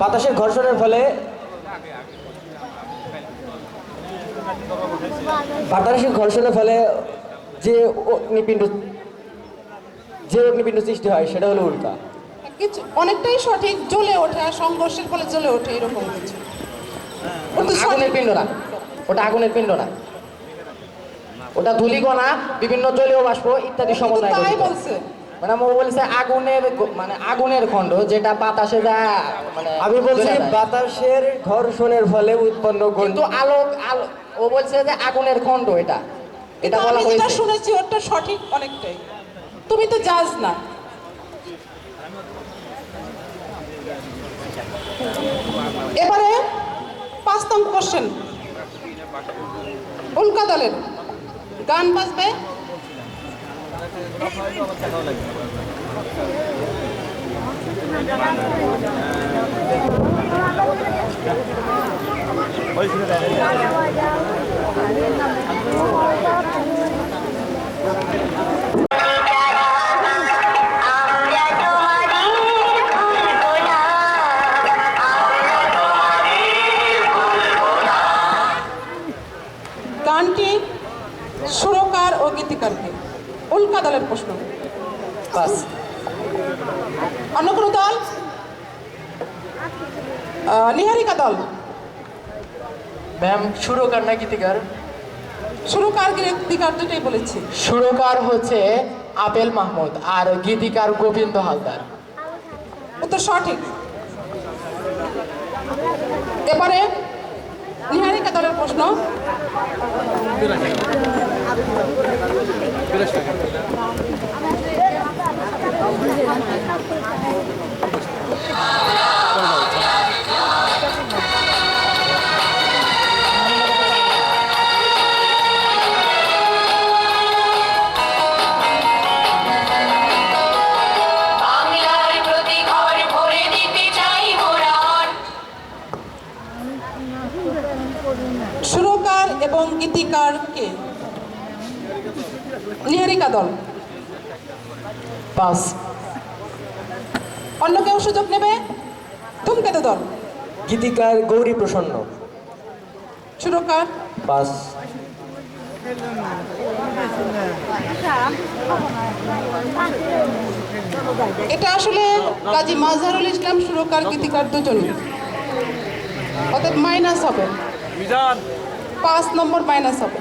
বাতাসের ঘর্ষণের ফলে বাতাসের ঘর্ষণের ফলে যে অগ্নিপিণ্ড যে অগ্নিপিণ্ড সৃষ্টি হয় সেটা হলো উল্কা। কিছু অনেকটাই সঠিক জ্বলে ওঠে আর সংঘর্ষের ফলে জ্বলে ওঠে এরকম কিছু। আগুনের। পিণ্ড না। ওটা আগুনের পিণ্ড না। ওটা ধূলিকণা বিভিন্ন জলীয় বাষ্প ইত্যাদি সমন্বয় তাই বলছে। মানে ও বলছে আগুনের মানে আগুনের খণ্ড যেটা বাতাসে যা মানে আমি বলছি বাতাসের ঘর্ষণের ফলে উৎপন্ন কিন্তু আলোক আলো ও বলছে যে আগুনের খণ্ড এটা। এটা বলা হয়েছে। শুনেছি ওটা সঠিক অনেকটাই। তুমি তো জাজ না। এবারে পাঁচ নম্বর কোশ্চেন উল্কা দলের গান বাজবে আমরা দলের প্রশ্ন। বাস। অন্য কোনো দল? নিহারিকা দল। ম্যাম সুরকার না গীতিকার? সুরকার গীতিকার দুটোই বলেছি। সুরকার হচ্ছে আপেল মাহমুদ আর গীতিকার গোবিন্দ হালদার। উত্তর সঠিক। এবারে নিহারিকা দলের প্রশ্ন বাংলার এবং গীতিকার কে নিহারিকা দল। পাস অন্য কেউ সুযোগ নেবে? ধূমকেতু দল। গীতিকার গৌরী প্রসন্ন। সুরকার। পাস এটা আসলে কাজী মাজহারুল ইসলাম সুরকার গীতিকার দুজনই। অর্থাৎ মাইনাস হবে। পাঁচ নম্বর মাইনাস হবে।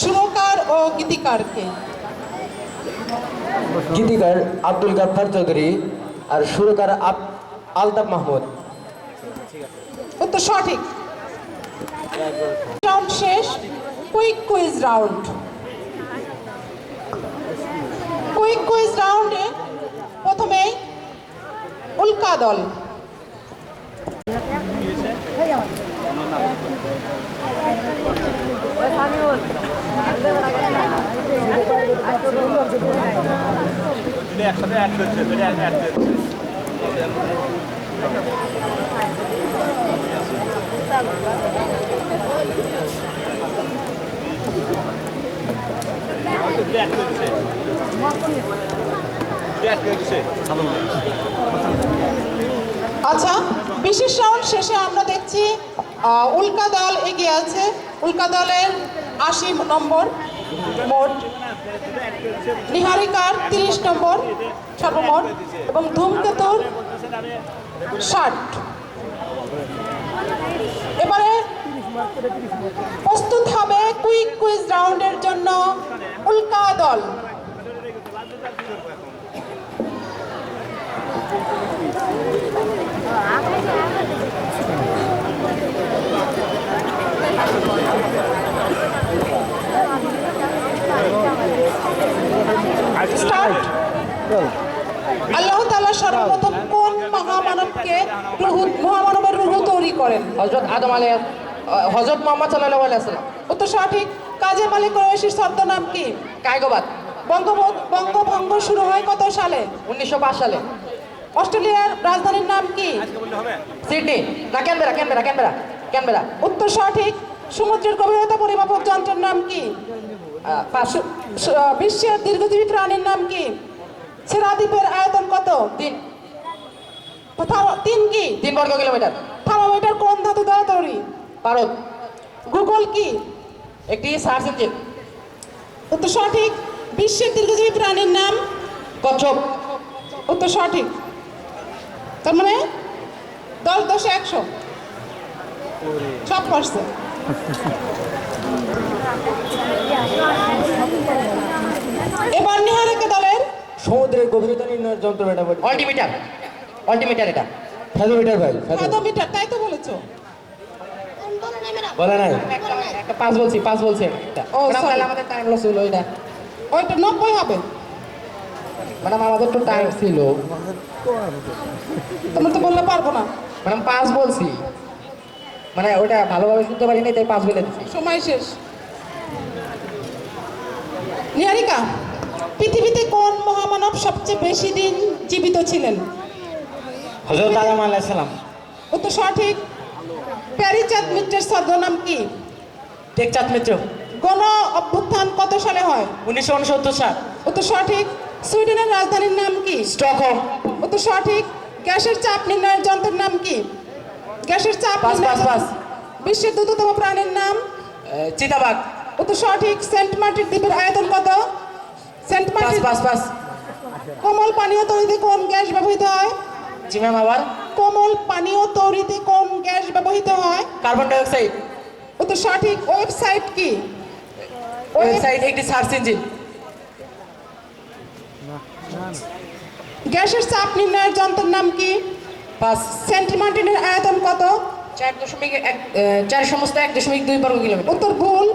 সুরকার ও গীতিকার কে গীতিকার আব্দুল গাফফার চৌধুরী আর সুরকার আলতাফ মাহমুদ। উত্তর সঠিক। রাউন্ড শেষ quick quiz round quick quiz রাউন্ডে প্রথমেই উল্কা দল। আচ্ছা বিশেষ রাউন্ড শেষে আমরা দেখছি উল্কা দল এগিয়ে আছে। উল্কা দলের আশি নম্বর। মোট নিহারিকার তিরিশ নম্বর সর্বমোট এবং ধূমকেতুর ষাট এবারে প্রস্তুত হবে কুইক কুইজ রাউন্ডের জন্য উল্কা দল Thank you. আল্লাহ তাআলা সর্বপ্রথম কোন মহামানবকে রুহু মহামানবের রুহু তৈরি করেন? হজরত আদম মোহাম্মদ উত্তর সঠিক। কাজী মালিক কুরাইশির ছদ্মনাম কি? কায়গোবাদ। বঙ্গভঙ্গ শুরু হয় কত সালে? উনিশশো পাঁচ সালে। অস্ট্রেলিয়ার রাজধানীর নাম কি? সিডনি। না ক্যানবেরা ক্যানবেরা ক্যানবেরা ক্যানবেরা। উত্তর সঠিক। সমুদ্রের গভীরতা পরিমাপক যন্ত্রের নাম কি? বিশ্বের দীর্ঘজীবী প্রাণীর নাম কি? সেরা দ্বীপের আয়তন কত? তিন। তিন কি? তিন বর্গ কিলোমিটার। থার্মোমিটার কোন ধাতু দ্বারা তৈরি? ভারত গুগল কি? একটি সার্চ ইঞ্জিন। উত্তর সঠিক। বিশ্বের দীর্ঘজীবী প্রাণীর নাম? কচ্ছপ। উত্তর সঠিক। তার মানে দশ দশে একশো। সব পারছে। এবার নিহারিকা দলের সমুদ্রের গভীরতা নির্ণয়ের যন্ত্র এটা বলি অল্টিমিটার অল্টিমিটার এটা। ফ্যাথোমিটার ভাই ফ্যাথো পদমিটার তাই তো বলেছ? বলে নাই। একটা পাঁচ বলছি পাঁচ বলছি। ও, ম্যাডাম. তাহলে আমাদের টাইম লস হলো এটা। ওইটা নব্বই হবে। ম্যাডাম আমাদের তো টাইম ছিল। তোমরা তো বললে পারব না। ম্যাডাম পাঁচ বলছি। মানে ওটা ভালোভাবে শুনতে পারি নাই তাই পাঁচ বলে দিচ্ছি। সময় শেষ। নিহারিকা পৃথিবীতে কোন মহামানব সবচেয়ে বেশি দিন জীবিত ছিলেন? হজরত আদম আলাইহিস সালাম। উত্তর সঠিক। প্যারিচাঁদ মিত্রের ছদ্মনাম কি? টেকচাঁদ মিত্র। গণ অভ্যুত্থান কত সালে হয়? উনিশশো উনসত্তর সাল। উত্তর সঠিক। সুইডেনের রাজধানীর নাম কি? স্টকহোম। উত্তর সঠিক। গ্যাসের চাপ নির্ণয়ের যন্ত্রের নাম কি? গ্যাসের চাপ পাস, পাস, পাস। বিশ্বের দ্রুততম প্রাণীর নাম? চিতাবাগ উত্তর সঠিক। সেন্ট মার্টিন দ্বীপের আয়তন কত? সেন্ট মার্টিন পাস পাস কোমল পানীয় তৈরিতে কোন গ্যাস ব্যবহৃত হয় জি ম্যাম আবার কোমল পানীয় তৈরিতে কোন গ্যাস ব্যবহৃত হয় কার্বন ডাইঅক্সাইড উত্তর সঠিক ওয়েবসাইট কি ওয়েবসাইট একটি সার্চ ইঞ্জিন গ্যাসের চাপ নির্ণয়ের যন্ত্রের নাম কি পাস সেন্ট মার্টিনের আয়তন কত চার দশমিক এক চার সমস্ত এক দশমিক দুই বর্গ কিলোমিটার উত্তর ভুল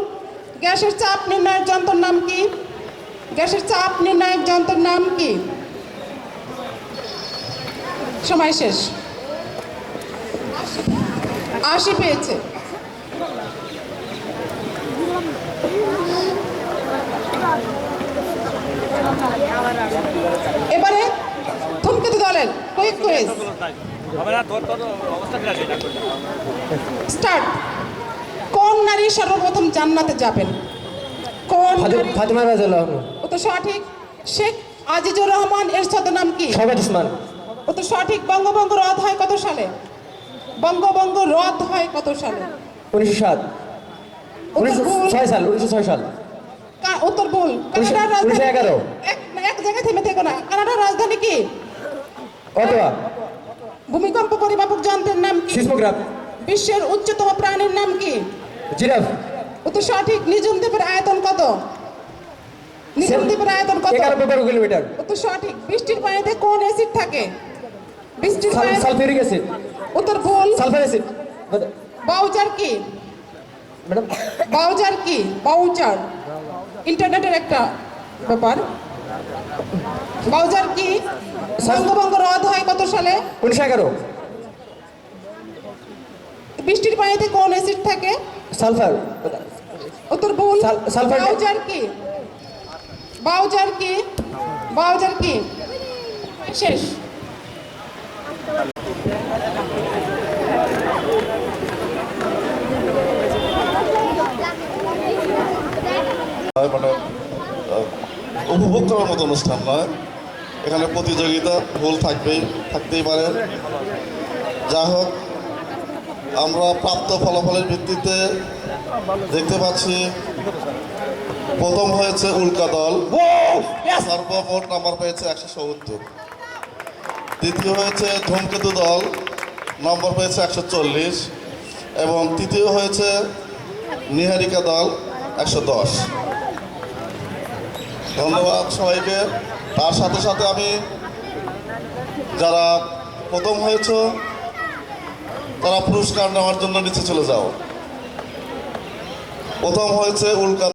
গ্যাসের চাপ নির্ণয়ের যন্ত্রের নাম কি গ্যাসের চাপ নির্ণয়ের যন্ত্রের নাম কি? সময় শেষ। আশি পেয়েছে। এবারে ধূমকেতু দলের কুইক কুইজ? স্টার্ট। কোন নারী সর্বপ্রথম জান্নাতে যাবেন? কোন ফাতিমা রাজিয়াল্লাহু তো সঠিক। শেখ আজিজুর রহমান এর ছদ্মনাম কি? সৈয়দ উসমান। ও তো সঠিক বঙ্গভঙ্গ রদ হয় কত সালে? বঙ্গভঙ্গ রদ হয় কত সালে? উনিশশো সাত। উত্তর উনিশশো। ছয় সাল উনিশশো ছয় সাল। কা- উত্তর ভুল। কানাডার রাজধানী এগারো। এক জায়গায় থেমে থেকো না। কানাডার রাজধানী কি? অথবা ভূমিকম্প পরিমাপক যন্ত্রের নাম কি? সিসমোগ্রাফ। বিশ্বের উচ্চতম প্রাণীর নাম কি? জিরাফ। উত্তর সঠিক নিজুম দ্বীপের আয়তন কত? নিজুম দ্বীপের আয়তন কত? এগারো কিলোমিটার। উত্তর সঠিক। বৃষ্টির পানিতে কোন অ্যাসিড থাকে? বৃষ্টির পানিতে সালফিউরিক অ্যাসিড উত্তর ভুল। সালফার অ্যাসিড বাউচার কি? ম্যাডাম। বাউচার কি? বাউচার ইন্টারনেটের একটা ব্যাপার। বাউচার কি? বঙ্গভঙ্গ রদ হয় কত সালে? উনিশশো এগারো। বৃষ্টির পানিতে কোন অ্যাসিড থাকে? সালফার উত্তর ভুল। সাল- সালফার- বাউচার কি? বাউচার কি? বাউচার কি? শেষ। মানে উপভোগ করার মতো অনুষ্ঠান নয়। এখানে প্রতিযোগিতা ভুল থাকবেই, থাকতেই পারে। যা হোক, আমরা প্রাপ্ত ফলাফলের ভিত্তিতে দেখতে পাচ্ছি প্রথম হয়েছে উল্কা দল। সর্বমোট নাম্বার পেয়েছে একশো সত্তর। দ্বিতীয় হয়েছে ধূমকেতু দল নম্বর পেয়েছে একশো চল্লিশ। এবং তৃতীয় হয়েছে নিহারিকা দল একশো দশ। ধন্যবাদ সবাইকে। তার সাথে সাথে আমি যারা প্রথম হয়েছ তারা পুরস্কার নেওয়ার জন্য নিচে চলে যাও। প্রথম হয়েছে উল্কা